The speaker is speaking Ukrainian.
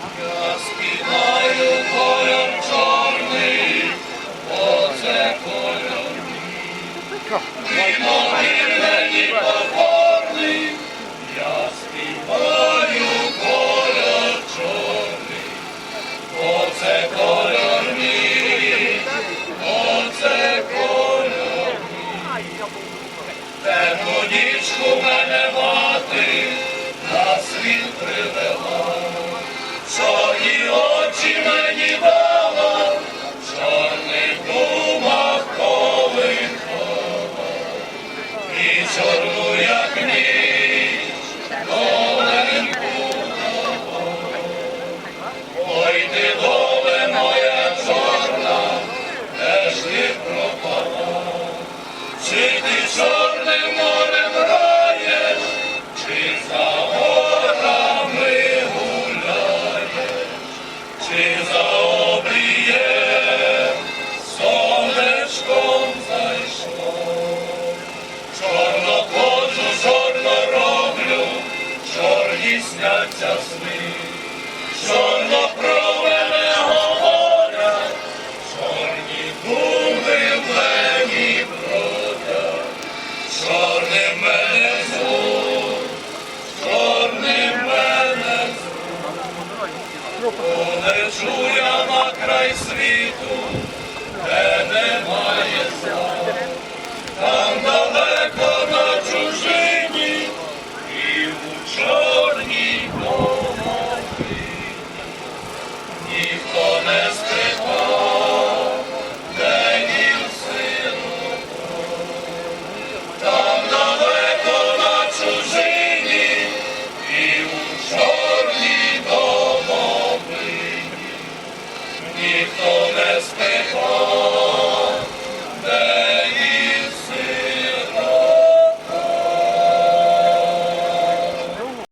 Я співаю кольор чорний, оце кольор мій. Він мені покорний, я співаю кольор чорний, оце мій, оце кольор мій. Темну нічку мене мати ти доле моя чорна, де ти пропала? Чи ти чорним морем граєш, чи за горами гуляєш? Чи за обрієм сонечком зайшло? Чорно ходжу, чорно роблю, чорні сняться сни, чорно про чорним мене звуть, чорним мене Полечу я на край світу, де немає